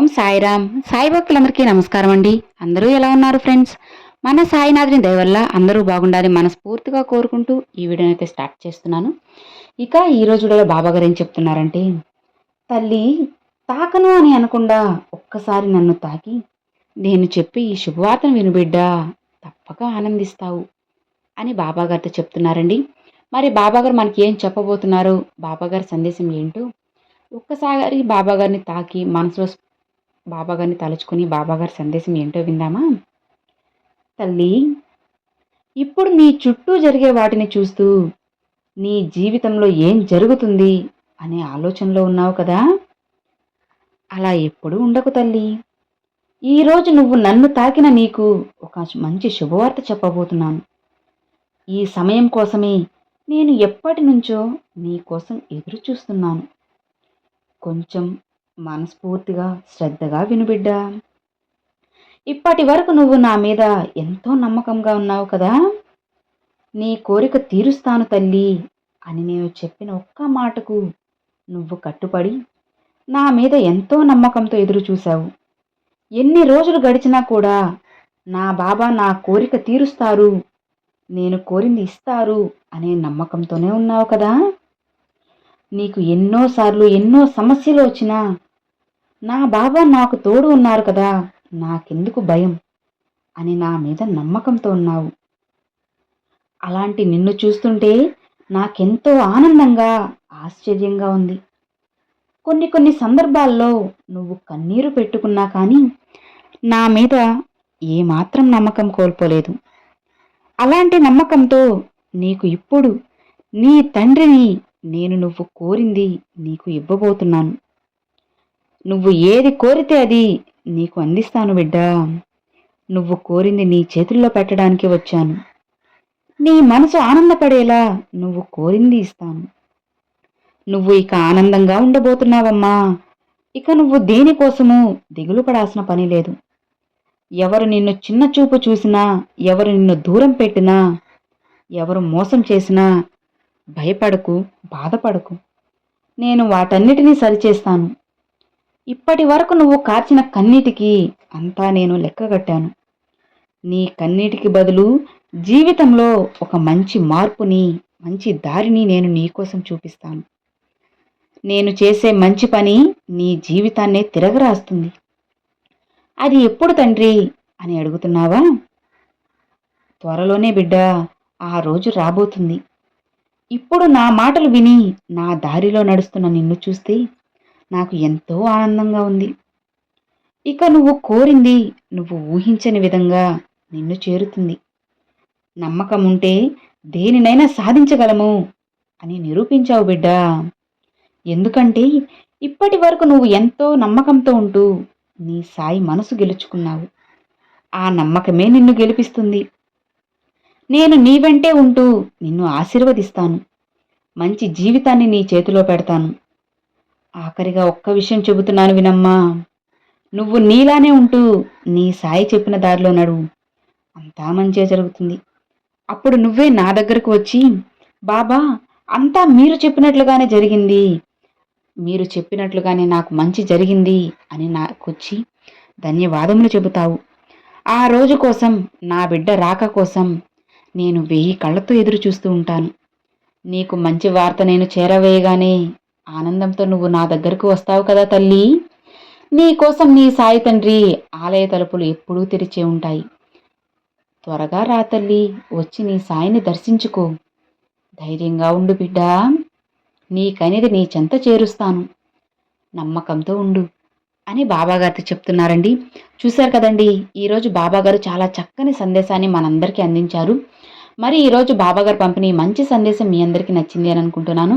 ఓం సాయిరామ్. సాయి భక్తులందరికీ నమస్కారం అండి. అందరూ ఎలా ఉన్నారు ఫ్రెండ్స్? మన సాయినాథుని దయవల్ల అందరూ బాగుండాలి మనస్ఫూర్తిగా కోరుకుంటూ ఈ వీడియోని అయితే స్టార్ట్ చేస్తున్నాను. ఇక ఈ రోజు బాబా గారు ఏం చెప్తున్నారంటే తల్లి తాకను అని అనకుండా ఒక్కసారి నన్ను తాకి. నేను చెప్పి ఈ శుభవార్తను వినుబిడ్డా తప్పక ఆనందిస్తావు అని బాబా గారితో చెప్తున్నారండి. మరి బాబా గారు మనకి ఏం చెప్పబోతున్నారు? బాబాగారి సందేశం ఏంటో ఒక్కసారి బాబాగారిని తాకి మనసులో బాబాగారిని తలుచుకుని బాబాగారి సందేశం ఏంటో విందామా? తల్లి ఇప్పుడు నీ చుట్టూ జరిగే వాటిని చూస్తూ నీ జీవితంలో ఏం జరుగుతుంది అనే ఆలోచనలో ఉన్నావు కదా? అలా ఎప్పుడు ఉండకు తల్లి. ఈరోజు నువ్వు నన్ను తాకిన నీకు ఒక మంచి శుభవార్త చెప్పబోతున్నాను. ఈ సమయం కోసమే నేను ఎప్పటి నుంచో నీ కోసం ఎదురు చూస్తున్నాను కొంచెం మనస్ఫూర్తిగా శ్రద్ధగా వినుబిడ్డా. ఇప్పటి వరకు నువ్వు నా మీద ఎంతో నమ్మకంగా ఉన్నావు కదా? నీ కోరిక తీరుస్తాను తల్లి అని నేను చెప్పిన ఒక్క మాటకు నువ్వు కట్టుపడి నా మీద ఎంతో నమ్మకంతో ఎదురు చూశావు. ఎన్ని రోజులు గడిచినా కూడా నా బాబా నా కోరిక తీరుస్తారు నేను కోరింది ఇస్తారు అనే నమ్మకంతోనే ఉన్నావు కదా? నీకు ఎన్నోసార్లు ఎన్నో సమస్యలు వచ్చినా నా బాబా నాకు తోడు ఉన్నారు కదా నాకెందుకు భయం? అని నా మీద నమ్మకంతో ఉన్నావు. అలాంటి నిన్ను చూస్తుంటే నాకెంతో ఆనందంగా ఆశ్చర్యంగా ఉంది. కొన్ని కొన్ని సందర్భాల్లో నువ్వు కన్నీరు పెట్టుకున్నా కానీ నా మీద ఏమాత్రం నమ్మకం కోల్పోలేదు. అలాంటి నమ్మకంతో నీకు ఇప్పుడు నీ తండ్రిని నేను నువ్వు కోరింది నీకు ఇవ్వబోతున్నాను. నువ్వు ఏది కోరితే అది నీకు అందిస్తాను బిడ్డా. నువ్వు కోరింది నీ చేతుల్లో పెట్టడానికి వచ్చాను. నీ మనసు ఆనందపడేలా నువ్వు కోరింది ఇస్తాను. నువ్వు ఇక ఆనందంగా ఉండబోతున్నావమ్మా. ఇక నువ్వు దేనికోసము దిగులు పడాల్సిన పని లేదు. ఎవరు నిన్ను చిన్న చూపు చూసినా ఎవరు నిన్ను దూరం పెట్టినా ఎవరు మోసం చేసినా భయపడకు బాధపడకు. నేను వాటన్నిటినీ సరిచేస్తాను. ఇప్పటి వరకు నువ్వు కార్చిన కన్నీటికి అంతా నేను లెక్కగట్టాను నీ కన్నీటికి బదులు జీవితంలో ఒక మంచి మార్పుని మంచి దారిని నేను నీకోసం చూపిస్తాను. నేను చేసే మంచి పని నీ జీవితాన్నే తిరగరాస్తుంది. అది ఎప్పుడు తండ్రి? అని అడుగుతున్నావా? త్వరలోనే బిడ్డ ఆ రోజు రాబోతుంది. ఇప్పుడు నా మాటలు విని నా దారిలో నడుస్తున్న నిన్ను చూస్తే నాకు ఎంతో ఆనందంగా ఉంది. ఇక నువ్వు కోరింది నువ్వు ఊహించని విధంగా నిన్ను చేరుతుంది. నమ్మకం ఉంటే దేనినైనా సాధించగలము అని నిరూపించావు బిడ్డా. ఎందుకంటే ఇప్పటి వరకు నువ్వు ఎంతో నమ్మకంతో ఉంటూ నీ సాయి మనసు గెలుచుకున్నావు. ఆ నమ్మకమే నిన్ను గెలిపిస్తుంది. నేను నీ వెంటే ఉంటూ నిన్ను ఆశీర్వదిస్తాను. మంచి జీవితాన్ని నీ చేతిలో పెడతాను. ఆఖరిగా ఒక్క విషయం చెబుతున్నాను వినమ్మా. నువ్వు నీలానే ఉంటూ నీ సాయి చెప్పిన దారిలో నడు. అంతా మంచిగా జరుగుతుంది. అప్పుడు నువ్వే నా దగ్గరకు వచ్చి బాబా అంతా మీరు చెప్పినట్లుగానే జరిగింది. మీరు చెప్పినట్లుగానే నాకు మంచి జరిగింది అని నాకొచ్చి ధన్యవాదములు చెబుతావు. ఆ రోజు కోసం నా బిడ్డ రాక కోసం నేను వెయ్యి కళ్ళతో ఎదురు చూస్తూ ఉంటాను. నీకు మంచి వార్త నేను చేరవేయగానే ఆనందంతో నువ్వు నా దగ్గరకు వస్తావు కదా తల్లి. నీ కోసం నీ సాయి తండ్రి ఆలయ తలుపులు ఎప్పుడూ తెరిచే ఉంటాయి. త్వరగా రా తల్లి వచ్చి నీ సాయిని దర్శించుకో. ధైర్యంగా ఉండు బిడ్డా. నీకనేది నీ చెంత చేరుస్తాను. నమ్మకంతో ఉండు అని బాబాగారితో చెప్తున్నారండి. చూశారు కదండి ఈరోజు బాబాగారు చాలా చక్కని సందేశాన్ని మనందరికీ అందించారు. మరి ఈరోజు బాబాగారు పంపిణీ మంచి సందేశం మీ అందరికీ నచ్చింది అని అనుకుంటున్నాను.